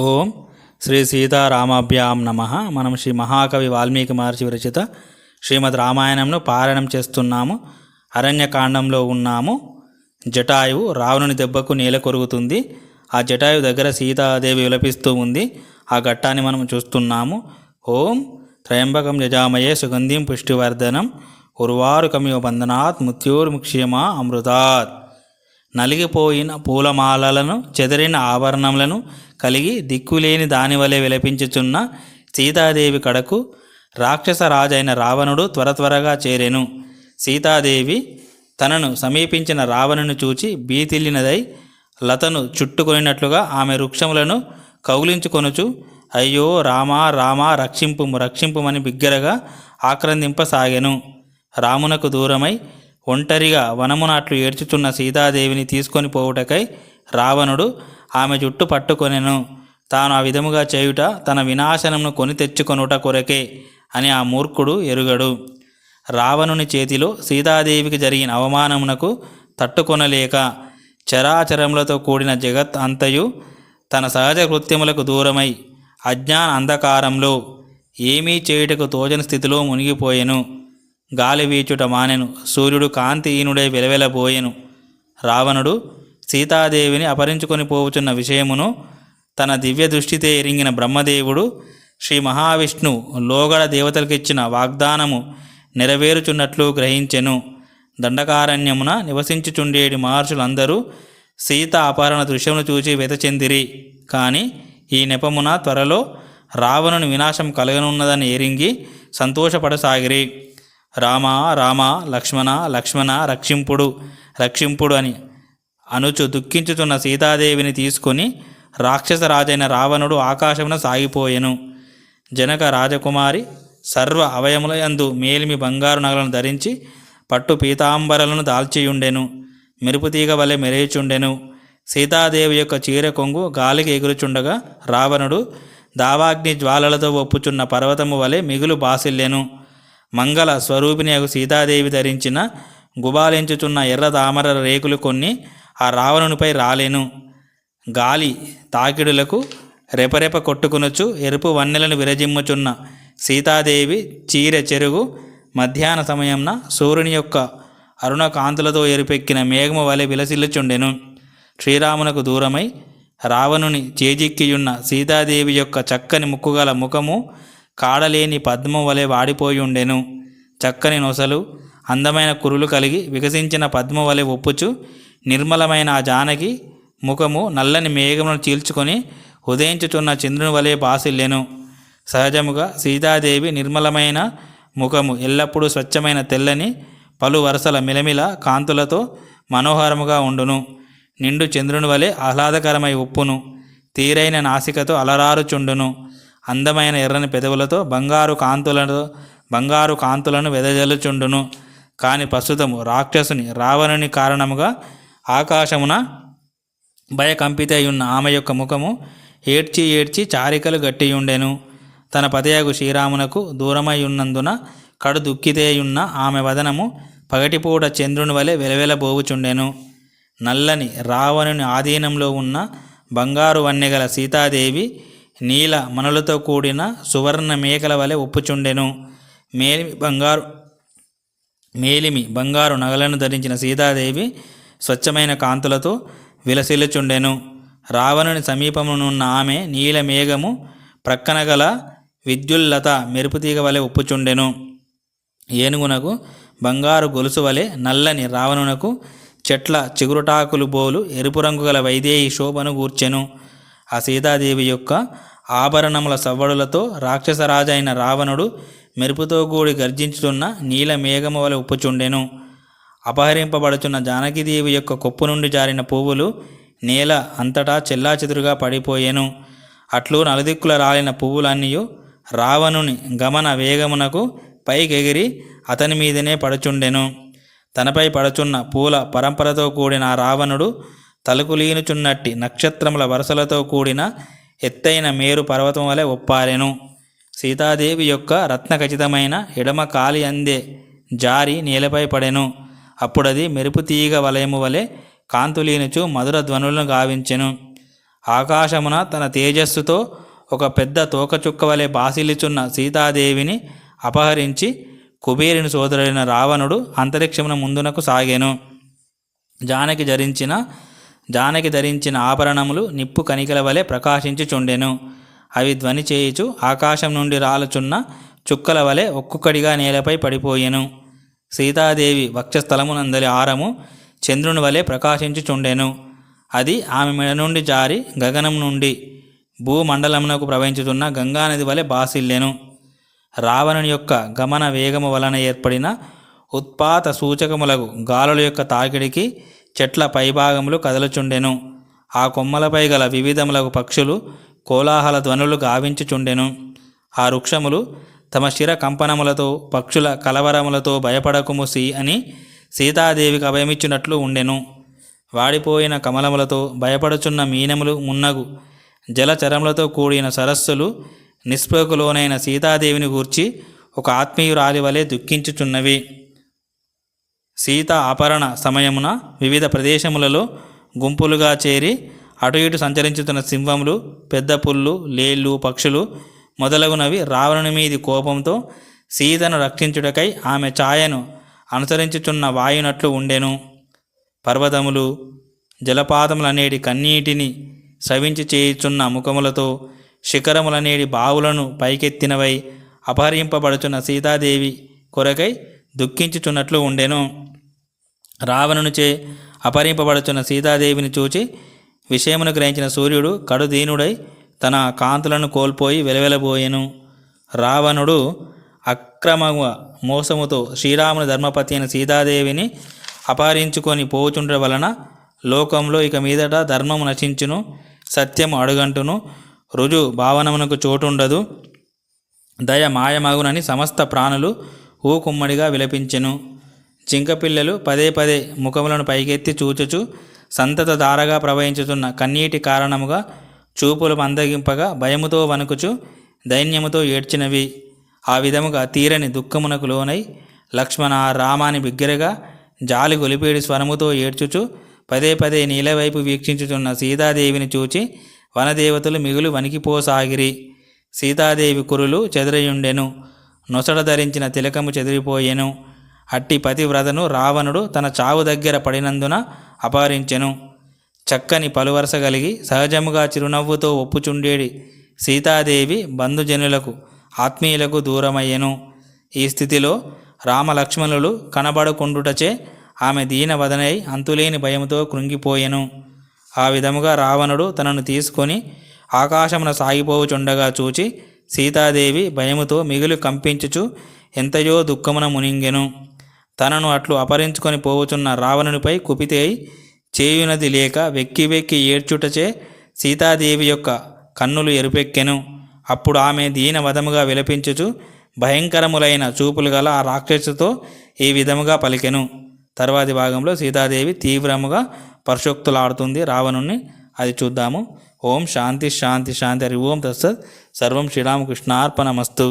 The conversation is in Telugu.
ఓం శ్రీ సీతారామాభ్యాం నమ. మనం శ్రీ మహాకవి వాల్మీకి మహర్షి విరచిత శ్రీమద్ రామాయణంను పారాయణం చేస్తున్నాము. అరణ్యకాండంలో ఉన్నాము. జటాయువు రావణుని దెబ్బకు నేల కొరుగుతుంది ఆ జటాయువు దగ్గర సీతాదేవి విలపిస్తూ ఉంది. ఆ ఘట్టాన్ని మనం చూస్తున్నాము. ఓం త్రయంబకం యజామయే సుగంధిం పుష్టివర్ధనం. ఉర్వారుకమివ బంధనాత్ మృత్యోర్ముక్ష్యమా అమృతాత్. నలిగిపోయిన పూలమాలలను చెదిరిన ఆభరణములను కలిగి దిక్కులేని దానివలె విలపించుచున్న సీతాదేవి కడకు రాక్షస రాజైన రావణుడు త్వర త్వరగా చేరెను. సీతాదేవి తనను సమీపించిన రావణుని చూచి బీతిల్లినదై లతను చుట్టుకొనినట్లుగా ఆమె వృక్షములను కౌలించుకొనుచు అయ్యో రామా రామా రక్షింపు రక్షింపుమని బిగ్గరగా ఆక్రందింపసాగెను. రామునకు దూరమై ఒంటరిగా వనమునాట్లు ఏడ్చుచున్న సీతాదేవిని తీసుకొని పోవుటకై రావణుడు ఆమె జుట్టు పట్టుకొనెను. తాను ఆ విధముగా చేయుట తన వినాశనమును కొని తెచ్చుకొనుట కొరకే అని ఆ మూర్ఖుడు ఎరుగడు. రావణుని చేతిలో సీతాదేవికి జరిగిన అవమానమునకు తట్టుకొనలేక చరాచరములతో కూడిన జగత్ అంతయు తన సహజ కృత్యములకు దూరమై అజ్ఞాన అంధకారంలో ఏమీ చేయుటకు తోచని స్థితిలో మునిగిపోయెను. గాలి వీచుట మానెను. సూర్యుడు కాంతిహీనుడై వెలవెలబోయెను రావణుడు సీతాదేవిని అపహరించుకొని పోవుచున్న విషయమును తన దివ్య దృష్టితే ఎరింగిన బ్రహ్మదేవుడు శ్రీ మహావిష్ణు లోగడ దేవతలకిచ్చిన వాగ్దానము నెరవేరుచున్నట్లు గ్రహించెను. దండకారణ్యమున నివసించుచుండేటి మహర్షులందరూ సీత అపహరణ దృశ్యమును చూచి వెతచెందిరి కానీ ఈ నెపమున త్వరలో రావణుని వినాశం కలగనున్నదని ఎరింగి సంతోషపడసాగిరి. రామ రామ లక్ష్మణ లక్ష్మణ రక్షింపుడు రక్షింపుడు అని అనుచు దుఃఖించుతున్న సీతాదేవిని తీసుకొని రాక్షస రాజైన రావణుడు ఆకాశమున సాగిపోయెను. జనక రాజకుమారి సర్వ అవయములయందు మేలిమి బంగారు నగలను ధరించి పట్టు పీతాంబరలను దాల్చియుండెను. మెరుపుతీగ వలె మెరేచుండెను సీతాదేవి యొక్క చీర కొంగు గాలికి ఎగురుచుండగా రావణుడు దావాగ్ని జ్వాలలతో ఒప్పుచున్న పర్వతము వలె మిగులు బాసిల్లెను. మంగళ స్వరూపిణి సీతాదేవి ధరించిన గుబాలించుచున్న ఎర్ర తామర రేకులు కొన్ని ఆ రావణునిపై రాలేను. గాలి తాకిడులకు రెపరెప కొట్టుకునొచ్చు. ఎరుపు వన్నెలను విరజిమ్ముచున్న సీతాదేవి చీర చెరుగు మధ్యాహ్న సమయంన సూర్యుని యొక్క అరుణ కాంతులతో ఎరుపెక్కిన మేఘము వలె విలసిల్లుచుండెను. శ్రీరామునకు దూరమై రావణుని చేజిక్కియున్న సీతాదేవి యొక్క చక్కని ముక్కుగల ముఖము కాడలేని పద్మం వలె వాడిపోయి ఉండెను. చక్కని నొసలు అందమైన కురులు కలిగి వికసించిన పద్మ వలె ఒప్పుచు నిర్మలమైన ఆ జానకి ముఖము నల్లని మేఘమును చీల్చుకొని ఉదయించుచున్న చంద్రుని వలె బాసిల్లెను. సహజముగా సీతాదేవి నిర్మలమైన ముఖము ఎల్లప్పుడూ స్వచ్ఛమైన తెల్లని పలు వరుసల మిలమిల కాంతులతో మనోహరముగా ఉండును. నిండు చంద్రుని వలె ఆహ్లాదకరమై ఉప్పును తీరైన నాసికతో అలరారుచుండును. అందమైన ఎర్రని పెదవులతో బంగారు కాంతులతో బంగారు కాంతులను వెదజల్లుచుండును. కాని ప్రస్తుతము రాక్షసుని రావణుని కారణముగా ఆకాశమున భయకంపితై ఉన్న ఆమె యొక్క ముఖము ఏడ్చి ఏడ్చి చారికలు గట్టియుండెను. తన పతయగు శ్రీరామునకు దూరమై ఉన్నందున కడు దుఃఖితేయున్న ఆమె వదనము పగటిపూట చంద్రుని వలె వెలవెలబోవుచుండెను. నల్లని రావణుని ఆధీనంలో ఉన్న బంగారు వన్నెగల సీతాదేవి నీల మనులతో కూడిన సువర్ణ మేకల వలె ఒప్పుచుండెను మేలిమి బంగారు మేలిమి బంగారు నగలను ధరించిన సీతాదేవి స్వచ్ఛమైన కాంతులతో విలసిల్లుచుండెను. రావణుని సమీపమునున్న ఆమె నీల మేఘము ప్రక్కన గల విద్యుల్లత మెరుపుతీగ వలె ఉప్పుచుండెను. ఏనుగునకు బంగారు గొలుసు వలె నల్లని రావణునకు చెట్ల చిగురుటాకులు బోలు ఎరుపు రంగు గల వైదేహి శోభను గూర్చెను. ఆ సీతాదేవి యొక్క ఆభరణముల సవ్వడులతో రాక్షసరాజైన రావణుడు మెరుపుతో కూడి గర్జించుతున్న నీల మేఘము వలె ఉప్పుచుండెను. అపహరింపబడుచున్న జానకీదేవి యొక్క కొప్పు నుండి జారిన పువ్వులు నేల అంతటా చెల్లాచెదురుగా పడిపోయెను. అట్లు నలుదిక్కుల రాలిన పువ్వులన్నీ రావణుని గమన వేగమునకు పైకెగిరి అతని మీదనే పడుచుండెను. తనపై పడుచున్న పూల పరంపరతో కూడిన రావణుడు తలుకులీనుచున్నట్టి నక్షత్రముల వరుసలతో కూడిన ఎత్తైన మేరు పర్వతం వలె ఒప్పారెను. సీతాదేవి యొక్క రత్నఖచితమైన ఎడమ కాలి అందే జారి నేలపై పడెను. అప్పుడది మెరుపు తీగ వలయము వలె కాంతులీనుచు మధుర ధ్వనులను గావించెను. ఆకాశమున తన తేజస్సుతో ఒక పెద్ద తోకచుక్క వలె బాసిల్లుచున్న సీతాదేవిని అపహరించి కుబేరుని సోదరుడైన రావణుడు అంతరిక్షమున ముందునకు సాగాను. జానకి ధరించిన జానకి ధరించిన ఆభరణములు నిప్పు కనికల వలె ప్రకాశించుచుండెను అవి ధ్వని చేయుచు ఆకాశం నుండి రాలుచున్న చుక్కల వలె ఒక్కొక్కడిగా నేలపై పడిపోయెను. సీతాదేవి వక్షస్థలమునందలి ఆరము చంద్రుని వలె ప్రకాశించుచుండెను అది ఆమె మెడ నుండి జారి గగనం నుండి భూమండలమునకు ప్రవహించుతున్న గంగానది వలె బాసిల్లెను. రావణుని యొక్క గమన వేగము వలన ఏర్పడిన ఉత్పాత సూచకములకు గాలుల యొక్క తాకిడికి చెట్ల పైభాగములు కదలుచుండెను. ఆ కొమ్మలపై గల వివిధములకు పక్షులు కోలాహల ధ్వనులు గావించుచుండెను. ఆ వృక్షములు తమ శిర కంపనములతో పక్షుల కలవరములతో భయపడకుముసి అని సీతాదేవికి అభయమిచ్చినట్లు ఉండెను. వాడిపోయిన కమలములతో భయపడుచున్న మీనములు మున్నగు. జలచరములతో కూడిన సరస్సులు నిస్పృహకులోనైన సీతాదేవిని గూర్చి ఒక ఆత్మీయురాలి వలె దుఃఖించుచున్నవి. సీత అపహరణ సమయమున వివిధ ప్రదేశములలో గుంపులుగా చేరి అటు ఇటు సంచరించుతున్న సింహములు పెద్ద పుల్లు లేళ్ళు పక్షులు మొదలగునవి రావణుని మీది కోపంతో సీతను రక్షించుటకై ఆమె ఛాయను అనుసరించుచున్న వాయునట్లు ఉండెను. పర్వతములు జలపాతములనేటి కన్నీటిని సవించి చేయుచున్న ముఖములతో శిఖరములనేటి బావులను పైకెత్తినవై అపహరింపబడుచున్న సీతాదేవి కొరకై దుఃఖించుచున్నట్లు ఉండెను. రావణునిచే అపరింపబడుచున్న సీతాదేవిని చూచి విషయమును గ్రహించిన సూర్యుడు కడుదీనుడై తన కాంతులను కోల్పోయి వెలవెలబోయెను. రావణుడు అక్రమ మోసముతో శ్రీరాముని ధర్మపతి అయిన సీతాదేవిని అపహరించుకొని పోచుండ వలన లోకంలో ఇక మీదట ధర్మము నశించును సత్యము అడుగంటును రుజు భావనమునకు చోటుండదు. దయ మాయమగునని సమస్త ప్రాణులు ఊకుమ్మడిగా విలపించెను. జింకపిల్లలు పదే పదే ముఖములను పైకెత్తి చూచుచు సంతత ధారగా ప్రవహించుతున్న కన్నీటి కారణముగా చూపులు మందగింపగా భయముతో వణుకుచు దైన్యముతో ఏడ్చినవి. ఆ విధముగా తీరని దుఃఖమునకు లోనై లక్ష్మణ రామాని బిగ్గరగా జాలి గొలిపేడి స్వరముతో ఏడ్చుచు పదే పదే నీలవైపు వీక్షించుచున్న సీతాదేవిని చూచి వనదేవతలు మిగులు వణికిపోసాగిరి. సీతాదేవి కురులు చెదరయుండెను. నొసడ ధరించిన తిలకము చెదిరిపోయెను. అట్టి పతివ్రతను రావణుడు తన చావు దగ్గర పడినందున అపహరించెను. చక్కని పలువరస కలిగి సహజముగా చిరునవ్వుతో ఒప్పుచుండేడి సీతాదేవి బంధుజనులకు ఆత్మీయులకు దూరమయ్యెను. ఈ స్థితిలో రామలక్ష్మణులు కనబడకుండుటచే ఆమె దీనవదనై అంతులేని భయముతో కృంగిపోయెను. ఆ విధముగా రావణుడు తనను తీసుకొని ఆకాశమున సాగిపోవుచుండగా చూచి సీతాదేవి భయముతో మిగులు కంపించుచు ఎంతయో దుఃఖమున మునింగెను. తనను అట్లు అపహరించుకొని పోవుచున్న రావణునిపై కుపితే చేయునది లేక వెక్కి వెక్కి ఏడ్చుటచే సీతాదేవి యొక్క కన్నులు ఎరుపెక్కెను. అప్పుడు ఆమె దీనవధముగా విలపించుచు భయంకరములైన చూపులు గల ఆ రాక్షసుతో ఈ విధముగా పలికెను. తర్వాతి భాగంలో సీతాదేవి తీవ్రముగా పరిశోక్తులాడుతుంది. రావణుణ్ణి అది చూద్దాము. ஓம் சாந்தி சாந்தி சாந்தி. ஹரி ஓம் தசத் சர்வம் ஸ்ரீராமகிருஷ்ணார்ப்பணமஸ்து